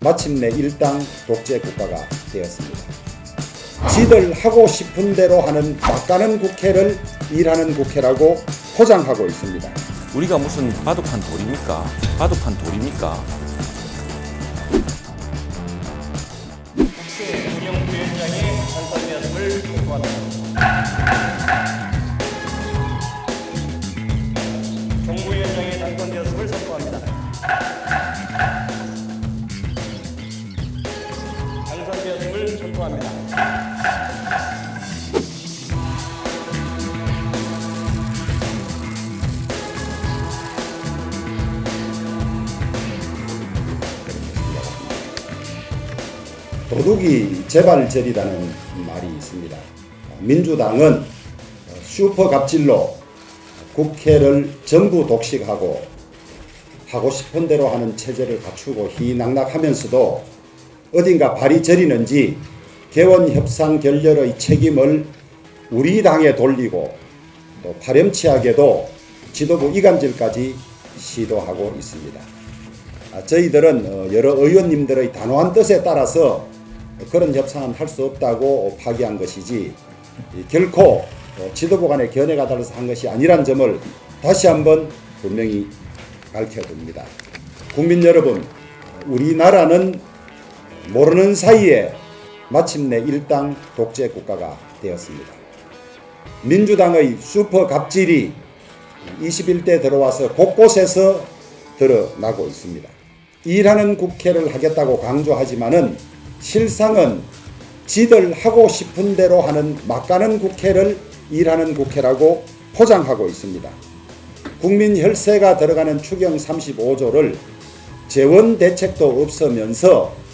마침내 일당 독재 국가가 되었습니다. 지들 하고 싶은 대로 하는 막가는 국회를 일하는 국회라고 포장하고 있습니다. 우리가 무슨 바둑판 돌입니까? 바둑판 돌입니까? 선포합니다. 도둑이 재발 절이라는 말이 있습니다. 민주당은 슈퍼 갑질로 국회를 전부 독식하고 하고 싶은 대로 하는 체제를 갖추고 희낙낙하면서도 어딘가 발이 저리는지 개원 협상 결렬의 책임을 우리 당에 돌리고 또 파렴치하게도 지도부 이간질까지 시도하고 있습니다. 아, 저희들은 어, 여러 의원님들의 단호한 뜻에 따라서 그런 협상은 할 수 없다고 파기한 것이지 이 결코 어, 지도부 간의 견해가 달라서 한 것이 아니란 점을 다시 한번 분명히 밝혀둡니다. 국민 여러분, 우리나라는 모르는 사이에 마침내 일당 독재 국가가 되었습니다. 민주당의 슈퍼 갑질이 21대 들어와서 곳곳에서 드러나고 있습니다. 일하는 국회를 하겠다고 강조하지만은 실상은 지들 하고 싶은 대로 하는 막가는 국회를 일하는 국회라고 포장하고 있습니다. 국민 혈세가 들어가는 추경 35조를 재원 대책도 없으면서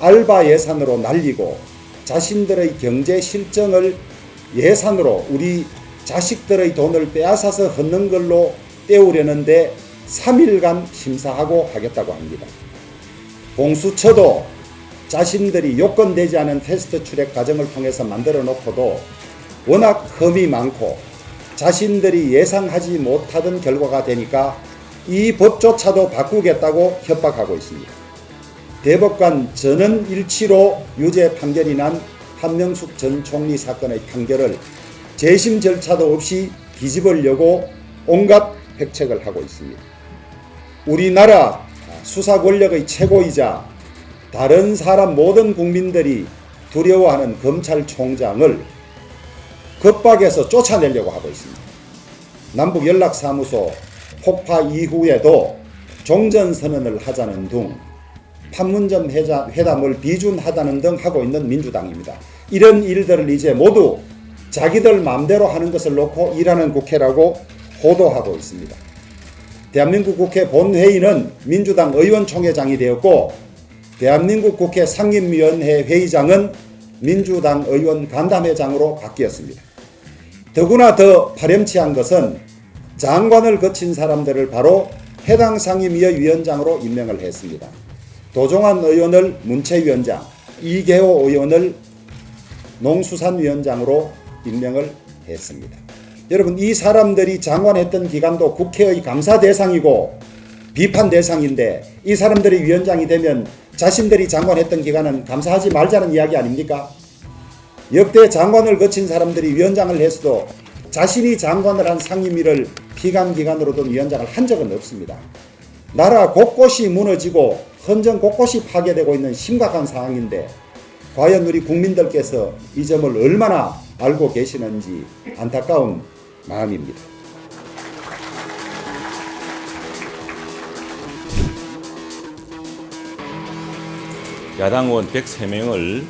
알바 예산으로 날리고 자신들의 경제 실정을 예산으로 우리 자식들의 돈을 빼앗아서 헛는 걸로 때우려는데 3일간 심사하고 하겠다고 합니다. 공수처도 자신들이 요건되지 않은 테스트 출액 과정을 통해서 만들어 놓고도 워낙 흠이 많고 자신들이 예상하지 못하던 결과가 되니까 이 법조차도 바꾸겠다고 협박하고 있습니다. 대법관 전원 일치로 유죄 판결이 난 한명숙 전 총리 사건의 판결을 재심 절차도 없이 뒤집으려고 온갖 획책을 하고 있습니다. 우리나라 수사 권력의 최고이자 다른 사람 모든 국민들이 두려워하는 검찰총장을 겁박에서 쫓아내려고 하고 있습니다. 남북 연락사무소 폭파 이후에도 종전선언을 하자는 등 판문점 회담을 비준하다는 등 하고 있는 민주당입니다. 이런 일들을 이제 모두 자기들 마음대로 하는 것을 놓고 일하는 국회라고 호도하고 있습니다. 대한민국 국회 본회의는 민주당 의원총회장이 되었고 대한민국 국회 상임위원회 회의장은 민주당 의원 간담회장으로 바뀌었습니다. 더구나 더 파렴치한 것은 장관을 거친 사람들을 바로 해당 상임위의 위원장으로 임명을 했습니다. 도종환 의원을 문체위원장, 이계호 의원을 농수산위원장으로 임명을 했습니다. 여러분 이 사람들이 장관했던 기간도 국회의 감사 대상이고 비판 대상인데 이 사람들이 위원장이 되면 자신들이 장관했던 기간은 감사하지 말자는 이야기 아닙니까? 역대 장관을 거친 사람들이 위원장을 했어도 자신이 장관을 한 상임위를 피감 기관으로 둔 위원장을 한 적은 없습니다. 나라 곳곳이 무너지고 헌정 곳곳이 파괴되고 있는 심각한 상황인데 과연 우리 국민들께서 이 점을 얼마나 알고 계시는지 안타까운 마음입니다. 야당 의원 103명을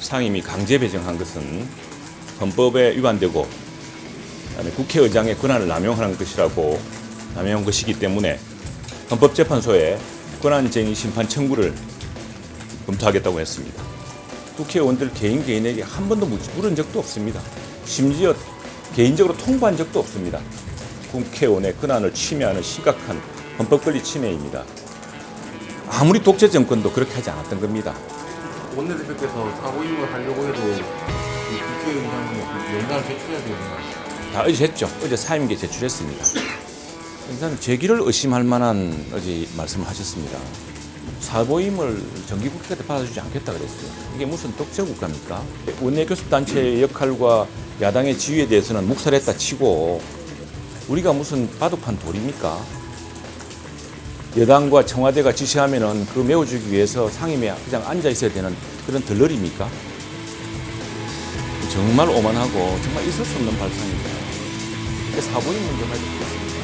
상임위 강제 배정한 것은 헌법에 위반되고 그다음에 국회의장의 권한을 남용하는 것이라고 남용한 것이기 때문에 헌법재판소에 권한쟁의 심판 청구를 검토하겠다고 했습니다. 국회의원들 개인 개인에게 한 번도 묻- 물은 적도 없습니다. 심지어 개인적으로 통보한 적도 없습니다. 국회의원의 권한을 침해하는 심각한 헌법 권리 침해입니다. 아무리 독재 정권도 그렇게 하지 않았던 겁니다. 원내대표께서 사고 이용을 하려고 해도 이 국회의장이 영장을 제출해야 되는 거 아니에요? 다 어제 했죠. 어제 사임계 제출했습니다. 일단 제기를 의심할 만한 어제 말씀을 하셨습니다. 사보임을 정기국회가 받아주지 않겠다 그랬어요. 이게 무슨 독재 국가입니까? 원내 교섭단체의 역할과 야당의 지위에 대해서는 묵살했다 치고 우리가 무슨 바둑판 돌입니까? 여당과 청와대가 지시하면은 그 메워주기 위해서 상임에 그냥 앉아 있어야 되는 그런 덜러리입니까? 정말 오만하고 정말 있을 수 없는 발상입니다. 사보임 문제가 있습니다.